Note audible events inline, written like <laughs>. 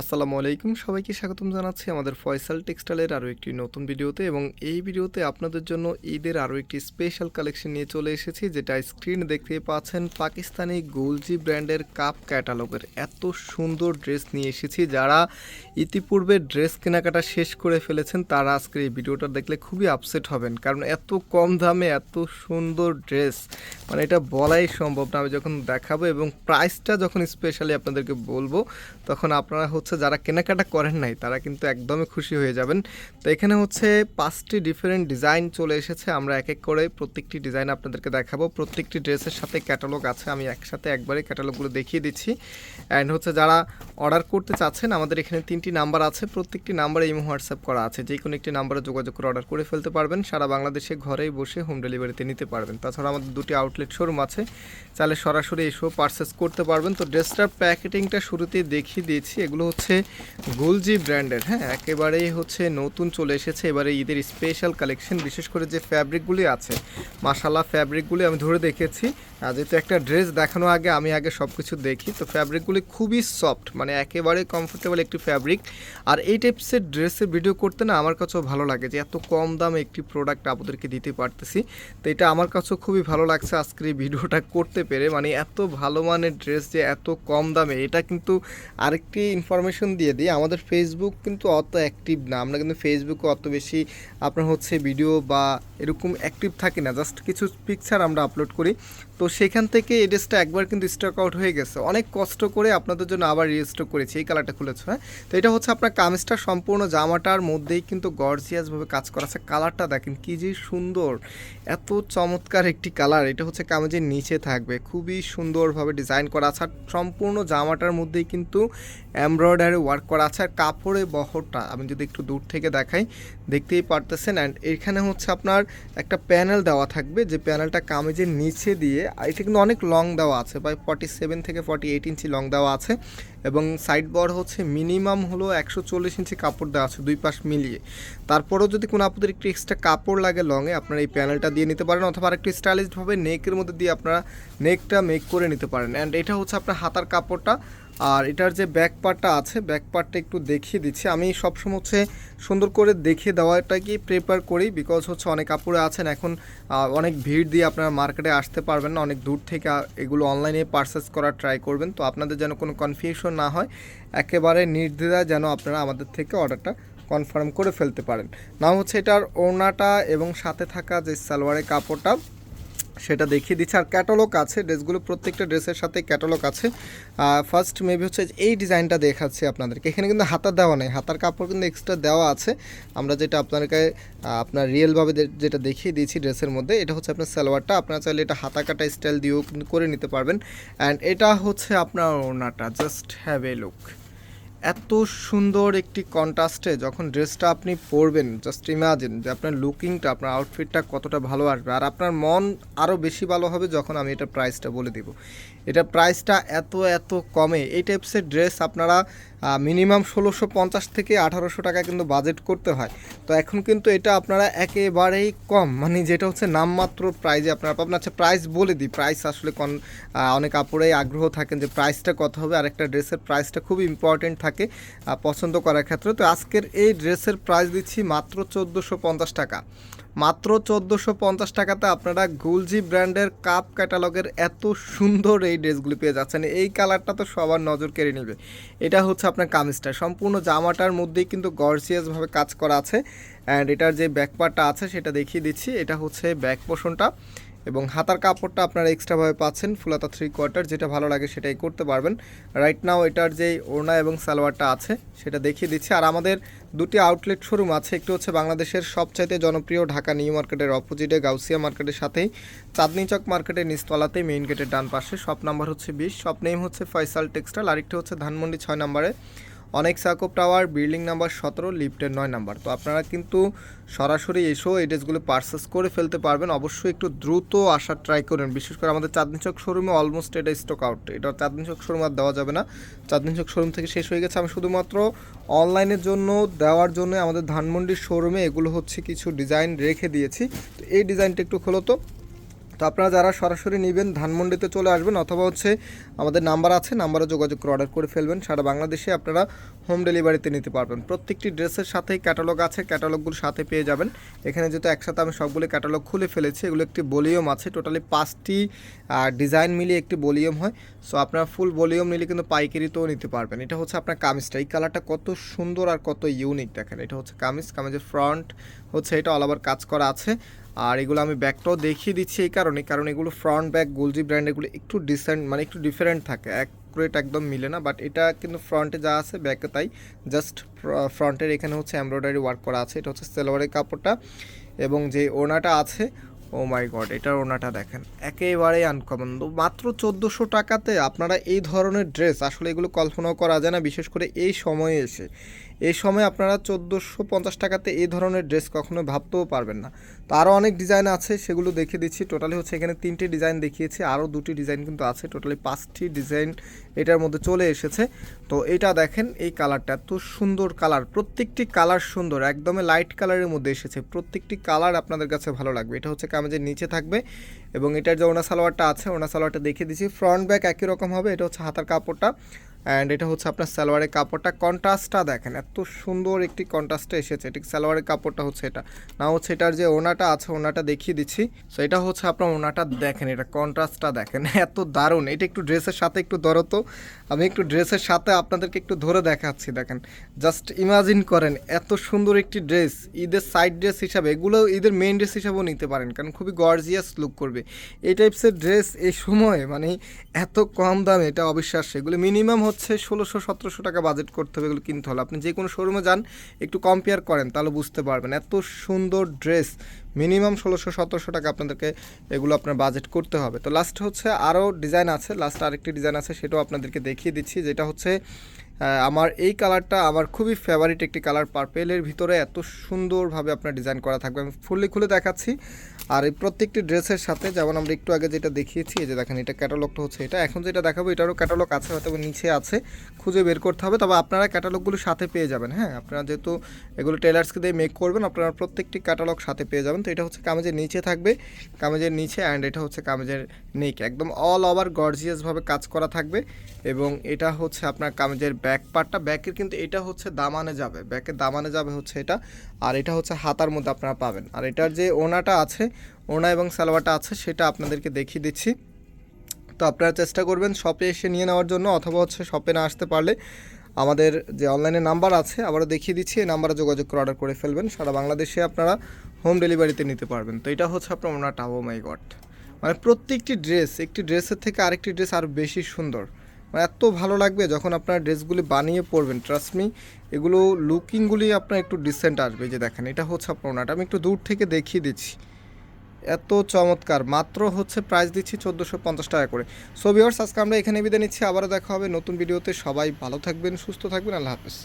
আসসালামু আলাইকুম। সবাইকে স্বাগতম জানাচ্ছি আমাদের ফয়সাল টেক্সটাইলের আরও একটি নতুন ভিডিওতে এবং এই ভিডিওতে আপনাদের জন্য ঈদের আরও একটি স্পেশাল কালেকশন নিয়ে চলে এসেছি, যেটা স্ক্রিন দেখতে পাচ্ছেন পাকিস্তানি গোলজি ব্র্যান্ডের কাপ ক্যাটালগের এত সুন্দর ড্রেস নিয়ে এসেছি, যারা ইতিপূর্বে ড্রেস কেনাকাটা শেষ করে ফেলেছেন, তারা আজকে এই ভিডিওটা দেখলে খুবই আপসেট হবেন, কারণ এত কম দামে, এত সুন্দর ড্রেস মানে এটা বলাই সম্ভব না। আমি যখন দেখাবো এবং প্রাইসটা যখন স্পেশালি আপনাদেরকে বলব, তখন আপনারা হচ্ছে যারা কেনাকাটা করেন নাই, তারা কিন্তু একদমই খুশি হয়ে যাবেন। তো এখানে হচ্ছে পাঁচটি ডিফারেন্ট ডিজাইন চলে এসেছে। আমরা এক এক করে প্রত্যেকটি ডিজাইন আপনাদেরকে দেখাবো। প্রত্যেকটি ড্রেসের সাথে ক্যাটালগ আছে। আমি একসাথে একবারে ক্যাটালগুলো দেখিয়ে দিচ্ছি। অ্যান্ড হচ্ছে যারা অর্ডার করতে চাচ্ছেন, আমাদের এখানে তিনটি নাম্বার আছে। প্রত্যেকটি নাম্বারে ইমো হোয়াটসঅ্যাপ করা আছে। যে কোনো একটি নাম্বারে যোগাযোগ করে অর্ডার করে ফেলতে পারবেন। সারা বাংলাদেশে ঘরেই বসে হোম ডেলিভারিতে নিতে পারবেন। তাছাড়া আমাদের দুটি আউটলেট শোরুম আছে। চাইলে সরাসরি এসেও পারচেস করতে পারবেন। তো ড্রেসটার প্যাকেটিংটা শুরুতেই দেখিয়ে দিয়েছি। এগুলো হচ্ছে গুলজি ব্র্যান্ডের। হ্যাঁ একেবারেই হচ্ছে নতুন চলে এসেছে। এবারে ঈদের স্পেশাল কালেকশন বিশেষ করে যে ফ্যাব্রিকগুলি আছে। মাসালা ফ্যাব্রিকগুলি আমি ধরে দেখেছি। যেহেতু একটা ড্রেস দেখানো আগে, আমি আগে সব কিছু দেখি। তো ফ্যাব্রিকগুলি খুবই সফট মানে একেবারে কমফোর্টেবল একটি ফ্যাব্রিক আর এই টাইপসের ড্রেসের ভিডিও করতে না আমার কাছেও ভালো লাগে যে, এত কম দামে একটি প্রোডাক্ট আপনাদেরকে দিতে পারতেছি। তো এটা আমার কাছেও খুবই ভালো লাগছে আজকের এই ভিডিওটা করতে পেরে। মানে এত ভালো মানের ড্রেস যে, এত কম দামে, এটা কিন্তু আরেকটি ইনফরমেশন দিয়ে দিই, আমাদের ফেসবুক কিন্তু অত অ্যাক্টিভ না। আমরা কিন্তু ফেসবুকে অত বেশি আপনার হচ্ছে ভিডিও বা এরকম অ্যাক্টিভ থাকি না। জাস্ট কিছু পিকচার আমরা আপলোড করি। তো সেখান থেকে এই ড্রেসটা একবার কিন্তু স্টক আউট হয়ে গেছে। অনেক কষ্ট করে আপনাদের জন্য আবার রিস্টক করেছি, এই কালারটা খুলেছে হ্যাঁ? তো এটা হচ্ছে আপনার কামিজটা, সম্পূর্ণ জামাটার মধ্যেই কিন্তু গর্জিয়াসভাবে কাজ করা আছে। কালারটা দেখেন কী যে সুন্দর, এত চমৎকার একটি কালার এটা হচ্ছে কামিজের নিচে থাকবে, খুবই সুন্দরভাবে ডিজাইন করা আছে। আর সম্পূর্ণ জামাটার মধ্যেই কিন্তু এমব্রয়ডারি ওয়ার্ক করা আছে। আর কাপড়ের বহরটা আমি যদি একটু দূর থেকে দেখাই, দেখতেই পারতেছেন। অ্যান্ড এখানে হচ্ছে আপনার একটা প্যানেল দেওয়া থাকবে। যে প্যানেলটা কামিজের নিচে দিয়ে এটা কিন্তু অনেক লং দেওয়া আছে, প্রায় ফর্টি সেভেন থেকে ফর্টি এইট ইঞ্চি লং দেওয়া আছে। এবং সাইড বর হচ্ছে মিনিমাম হলো একশো চল্লিশ ইঞ্চি কাপড় দেওয়া আছে, দুই পাশ মিলিয়ে। তারপরেও যদি কোনো আপনাদের একটু এক্সট্রা কাপড় লাগে লংয়ে আপনারা এই প্যানেলটা দিয়ে নিতে পারেন অথবা আরেকটু স্টাইলিশভাবে নেকের মধ্যে দিয়ে আপনারা নেকটা মেক করে নিতে পারেন। অ্যান্ড এটা হচ্ছে আপনার হাতার কাপড়টা। আর এটার যে ব্যাক পার্টটা আছে ব্যাক পার্টটা একটু দেখিয়ে দিচ্ছি। আমি সবসময় হচ্ছে সুন্দর করে দেখিয়ে দেওয়াটাকেই প্রেপার করি বিকজ হচ্ছে অনেক কাপড়ে আছেন, এখন অনেক ভিড় দিয়ে আপনারা মার্কেটে আসতে পারবেন না, অনেক দূর থেকে এগুলো অনলাইনে পারচেস করার ট্রাই করবেন। তো আপনাদের যেন কোনো কনফিউশন না হয়, একেবারে নির্দ্বিধায় যেন আপনারা আমাদের থেকে অর্ডারটা কনফার্ম করে ফেলতে পারেন। না হচ্ছে এটার ওড়নাটা এবং সাথে থাকা যে সালোয়ারের কাপড়টা সেটা দেখিয়ে দিচ্ছে। আর ক্যাটালগ আছে, ড্রেসগুলো প্রত্যেকটা ড্রেসের সাথে ক্যাটালগ আছে। ফার্স্ট মেবি হচ্ছে এই ডিজাইনটা দেখাচ্ছি আপনাদেরকে। এখানে কিন্তু হাতার দেওয়া নেই, হাতার কাপড় কিন্তু এক্সট্রা দেওয়া আছে। আমরা যেটা আপনাদেরকে আপনার রিয়েলভাবে যেটা দেখিয়ে দিয়েছি ড্রেসের মধ্যে, এটা হচ্ছে আপনার সালোয়ারটা। আপনারা চাইলে এটা হাতা কাটা স্টাইল দিয়েও করে নিতে পারবেন। অ্যান্ড এটা হচ্ছে আপনার ওড়নাটা জাস্ট হ্যাভ এ লুক এত সুন্দর একটি কন্ট্রাস্টে যখন ড্রেসটা আপনি পরবেন জাস্ট ইমাজিন যে আপনার লুকিংটা আপনার আউটফিটটা কতটা ভালো আসবে। আর আপনার মন আরও বেশি ভালো হবে যখন আমি এটা প্রাইসটা বলে দিব। এটা প্রাইসটা এত এত কমে। এই টাইপসের ড্রেস আপনারা মিনিমাম ষোলোশো পঞ্চাশ থেকে আঠারোশো টাকা কিন্তু বাজেট করতে হয়। তো এখন কিন্তু এটা আপনারা একেবারেই কম। মানে যেটা হচ্ছে নামমাত্র প্রাইজে আপনারা পাবেন। আচ্ছা প্রাইস বলে দিই। প্রাইস আসলে কন অনেক আপুরাই আগ্রহ থাকেন যে প্রাইসটা কত হবে। আর একটা ড্রেসের প্রাইসটা খুব ইম্পর্টেন্ট থাকে। আহ, পছন্দ করার ক্ষেত্রে। তো আজকের এই ড্রেসের প্রাইস দিচ্ছি মাত্র চোদ্দোশো পঞ্চাশ টাকা। মাত্র চোদ্দোশো পঞ্চাশ টাকাতে আপনারা গুলজি ব্র্যান্ডের কাপ ক্যাটালগের এত সুন্দর এই ড্রেসগুলি পেয়ে যাচ্ছেন। এই কালারটা তো সবার নজর কেড়ে নেবে। এটা হচ্ছে আপনার কামিজটা। সম্পূর্ণ জামাটার মধ্যেই কিন্তু গর্জিয়াসভাবে কাজ করা আছে। অ্যান্ড এটার যে ব্যাকপারটা আছে সেটা দেখিয়ে দিচ্ছি। এটা হচ্ছে ব্যাক পোষণটা এবং হাতার কাপড়টা আপনারা এক্সট্রাভাবে পাচ্ছেন, ফুলাতা থ্রি কোয়ার্টার যেটা ভালো লাগে সেটাই করতে পারবেন। রাইট নাও এটার যে ওড়না এবং সালোয়ারটা আছে, সেটা দেখিয়ে দিচ্ছি। আর আমাদের দুটি আউটলেট শোরুম আছে, একটি হচ্ছে বাংলাদেশের সবচাইতে জনপ্রিয় ঢাকা নিউ মার্কেটের অপোজিটে গাউসিয়া মার্কেটের সাথেই চাঁদনি চক মার্কেটের নিচতলাতে মেইন গেটের ডান পাশে। শপ নাম্বার হচ্ছে বিশ শপ নেম হচ্ছে ফয়সাল টেক্সটাইল আরেকটি হচ্ছে ধানমন্ডি ছয় নম্বরে। অনেক সাকোপ টাওয়ার, বিল্ডিং নাম্বার সতেরো, লিফটের নয় নাম্বার। তো আপনারা কিন্তু সরাসরি এসেও এই ড্রেসগুলো পারচেস করে ফেলতে পারবেন। অবশ্যই একটু দ্রুত আসার ট্রাই করবেন বিশেষ করে আমাদের চাঁদনি চক শোরুমে অলমোস্ট এটা স্টক আউট এটা চাঁদনি চক শোরুম আর দেওয়া যাবে না। চাঁদনি চক শোরুম থেকে শেষ হয়ে গেছে। আমি শুধুমাত্র অনলাইনের জন্য, দেওয়ার জন্য আমাদের ধানমন্ডির শোরুমে এগুলো হচ্ছে কিছু ডিজাইন রেখে দিয়েছি। তো এই ডিজাইনটা একটু খোলো তো। তো আপনারা যারা সরাসরি নেবেন, ধানমন্ডিতে চলে আসবেন অথবা হচ্ছে আমাদের নাম্বার আছে, নাম্বারে যোগাযোগ করে অর্ডার করে ফেলবেন। সারা বাংলাদেশে আপনারা হোম ডেলিভারিতে নিতে পারবেন। প্রত্যেকটি ড্রেসের সাথেই ক্যাটালগ আছে ক্যাটালগুলো সাথে পেয়ে যাবেন। এখানে যেহেতু একসাথে আমি সবগুলো ক্যাটালগ খুলে ফেলেছি, এগুলো একটি ভলিউম আছে। টোটালি পাঁচটি ডিজাইন মিলিয়ে একটি ভলিউম হয়। সো আপনারা ফুল ভলিউম নিলে কিন্তু পাইকারিতেও নিতে পারবেন। এটা হচ্ছে আপনার কামিজটা। এই কালারটা কত সুন্দর আর কত ইউনিক দেখেন। এটা হচ্ছে কামিজ, কামিজের ফ্রন্ট হচ্ছে এটা অল ওভার কাজ করা আছে। আর এগুলো আমি ব্যাগটাও দেখিয়ে দিচ্ছি এই কারণে কারণ এগুলো ফ্রন্ট ব্যাগ গোলজি ব্র্যান্ড এগুলো একটু ডিসেন্ট মানে একটু ডিফারেন্ট থাকে। অ্যাকুরেট একদম মিলে না বাট এটা কিন্তু ফ্রন্টে যা আছে ব্যাকে তাই। জাস্ট ফ্রন্টের এখানে হচ্ছে এমব্রয়ডারি ওয়ার্ক করা আছে, এটা হচ্ছে সেলোয়ারের কাপড়টা। এবং যে ওনাটা আছে ও মাই গড এটার ওনাটা দেখেন একেবারেই আনকমন মাত্র চোদ্দোশো টাকাতে আপনারা এই ধরনের ড্রেস আসলে এগুলো কল্পনাও করা যায় না, বিশেষ করে এই সময়ে এসে। এই সময় আপনারা চোদ্দোশো পঞ্চাশ টাকাতে এই ধরনের ড্রেস কখনো ভাবতেও পারবেন না। তো আরও অনেক ডিজাইন আছে, সেগুলো দেখিয়ে দিচ্ছি। টোটালি হচ্ছে এখানে তিনটি ডিজাইন দেখিয়েছি আরও দুটি ডিজাইন কিন্তু আছে। টোটালি পাঁচটি ডিজাইন এটার মধ্যে চলে এসেছে। তো এটা দেখেন এই কালারটা, এত সুন্দর কালার, প্রত্যেকটি কালার সুন্দর, একদমই লাইট কালারের মধ্যে এসেছে। প্রত্যেকটি কালার আপনাদের কাছে ভালো লাগবে। এটা হচ্ছে কামেজের নিচে থাকবে এবং এটার যে ওনা সালোয়ারটা আছে ওনা সালোয়ারটা দেখিয়ে দিচ্ছি। ফ্রন্ট ব্যাক একই রকম হবে, এটা হচ্ছে হাতার কাপড়টা। অ্যান্ড এটা হচ্ছে আপনার সালোয়ারের কাপড়টা। কন্ট্রাস্টটা দেখেন, এত সুন্দর একটি কন্ট্রাস্টে এসেছে। ঠিক সালোয়ারের কাপড়টা হচ্ছে এটা। না হচ্ছে এটার যে ওনাটা আছে, ওনাটা দেখিয়ে দিচ্ছি। সো এটা হচ্ছে আপনার ওনাটা দেখেন, এটা কন্ট্রাস্টটা দেখেন। <laughs> এত দারুণ। এটা একটু ড্রেসের সাথে একটু ধরো তো। আমি একটু ড্রেসের সাথে আপনাদেরকে একটু ধরে দেখাচ্ছি, দেখেন। জাস্ট ইমাজিন করেন, এত সুন্দর একটি ড্রেস। ঈদের সাইড ড্রেস হিসাবে, এগুলো ঈদের মেইন ড্রেস হিসাবেও নিতে পারেন। কারণ খুবই গর্জিয়াস লুক করবে। এই টাইপসের ড্রেস এই সময় মানে এত কম দামে, এটা অবিশ্বাস্য। এগুলো মিনিমাম হচ্ছে ষোলোশো, সতেরোশো টাকা বাজেট করতে হবে, এগুলো কিনতে হলে। আপনি যে কোনো শোরুমে যান, একটু কম্পেয়ার করেন, তাহলে বুঝতে পারবেন। এত সুন্দর ড্রেস মিনিমাম ষোলোশো, সতেরোশো টাকা আপনাদেরকে এগুলো আপনার বাজেট করতে হবে। তো লাস্ট হচ্ছে আরও ডিজাইন আছে লাস্ট আরেকটি ডিজাইন আছে, সেটাও আপনাদেরকে দেখিয়ে দিচ্ছি, যেটা হচ্ছে আমার এই কালারটা আমার খুবই ফেভারিট একটি কালার পার্পেলের ভিতরে এত সুন্দরভাবে আপনার ডিজাইন করা থাকবে। আমি ফুললি খুলে দেখাচ্ছি। আর এই প্রত্যেকটি ড্রেসের সাথে যেমন আমরা একটু আগে যেটা দেখিয়েছি যে দেখেন এটা ক্যাটালগটা হচ্ছে এটা। এখন যেটা দেখাবো এটারও ক্যাটালগ আছে, হয়তো নিচে আছে, খুঁজে বের করতে হবে। তবে আপনারা ক্যাটালগুলো সাথে পেয়ে যাবেন হ্যাঁ? আপনারা যেহেতু এগুলো টেলার্সকে দিয়ে মেক করবেন, আপনারা প্রত্যেকটি ক্যাটালগ সাথে পেয়ে যাবেন। তো এটা হচ্ছে কামেজের নিচে থাকবে, কামেজের নিচে অ্যান্ড এটা হচ্ছে কামেজের নেক একদম অল ওভার গর্জিয়াসভাবে কাজ করা থাকবে। এবং এটা হচ্ছে আপনার কামেজের ব্যাক পার্টটা ব্যাকের কিন্তু এটা হচ্ছে দামানে যাবে। ব্যাকের দামানে যাবে হচ্ছে এটা, আর এটা হচ্ছে হাতার মধ্যে আপনারা পাবেন। আর এটার যে ওনাটা আছে, ওনা এবং সালোয়ারটা আছে, সেটা আপনাদেরকে দেখিয়ে দিচ্ছি। তো আপনারা চেষ্টা করবেন শপে এসে নিয়ে নেওয়ার জন্য, অথবা হচ্ছে শপে না আসতে পারলে আমাদের যে অনলাইনে নাম্বার আছে, আবারও দেখিয়ে দিচ্ছি, এই নাম্বারে যোগাযোগ করে অর্ডার করে ফেলবেন। সারা বাংলাদেশে আপনারা হোম ডেলিভারিতে নিতে পারবেন। তো এটা হচ্ছে আপনার ওনাটা ও মাই গড মানে প্রত্যেকটি ড্রেস একটি ড্রেসের থেকে আরেকটি ড্রেস আরও বেশি সুন্দর। মানে এত ভালো লাগবে যখন আপনার ড্রেসগুলি বানিয়ে পরবেন ট্রাস্টমি এগুলো লুকিংগুলি আপনার একটু ডিসেন্ট আসবে যে দেখেন, এটা হচ্ছে আপনার ওনাটা। আমি একটু দূর থেকে দেখিয়ে দিচ্ছি। এত চমৎকার, মাত্র হচ্ছে প্রাইস দিচ্ছি চোদ্দোশো পঞ্চাশ টাকা করে। সো ভিওর্স আজকে আমরা এখানে বিদায় নিচ্ছি, আবারও দেখা হবে নতুন ভিডিওতে সবাই ভালো থাকবেন, সুস্থ থাকবেন, আল্লাহ হাফেজ।